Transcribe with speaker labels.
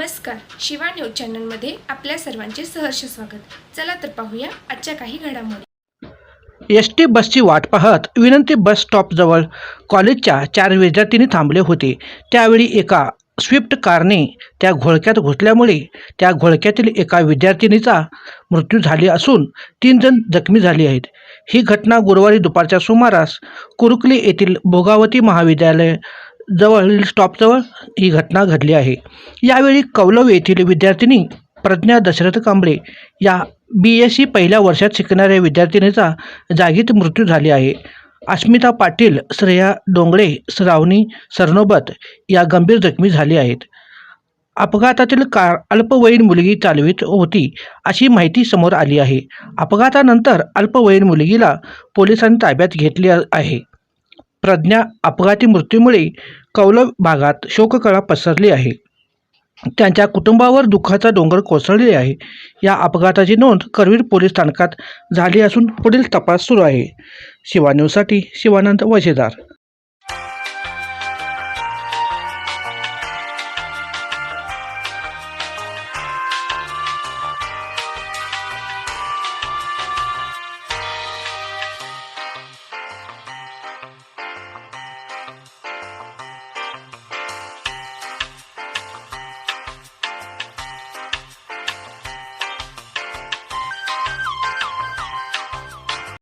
Speaker 1: Shiva news चॅनलमध्ये आपल्या सर्वांचे सहर्ष स्वागत. चला तर पाहूया आजच्या काही घडामोडी.
Speaker 2: एस टी बसची वाट पाहत विनंती बस स्टॉपजवळ कॉलेजच्या चार विद्यार्थिनी थांबले होते. त्यावेळी एका स्विफ्ट कारने त्या घोळक्यात घुसल्यामुळे त्या घोळक्यातील एका विद्यार्थिनीचा मृत्यू झाली असून तीन जण जखमी झाले आहेत. ही घटना गुरुवारी दुपारच्या सुमारास कुरुकली येथील भोगावती महाविद्यालय जवळील स्टॉपजवळ ही घटना घडली आहे. यावेळी कौलव येथील विद्यार्थिनी प्रज्ञा दशरथ कांबळे या बी एस सी पहिल्या वर्षात शिकणाऱ्या विद्यार्थिनीचा जागीत मृत्यू झाली आहे. अस्मिता पाटील श्रेया डोंगळे श्रावणी सरनोबत या गंभीर जखमी झाली आहेत. अपघातातील कार अल्पवयीन मुलगी चालवित होती अशी माहिती समोर आली आहे. अपघातानंतर अल्पवयीन मुलगीला पोलिसांनी ताब्यात घेतले आहे. प्रज्ञा अपघाती मृत्यूमुळे कौलव भागात शोककळा पसरली आहे. त्यांच्या कुटुंबावर दुःखाचा डोंगर कोसळले आहे. या अपघाताची नोंद करवीर पोलीस स्थानकात झाली असून पुढील तपास सुरू आहे. शिवा न्यूजसाठी शिवानंद वशेदार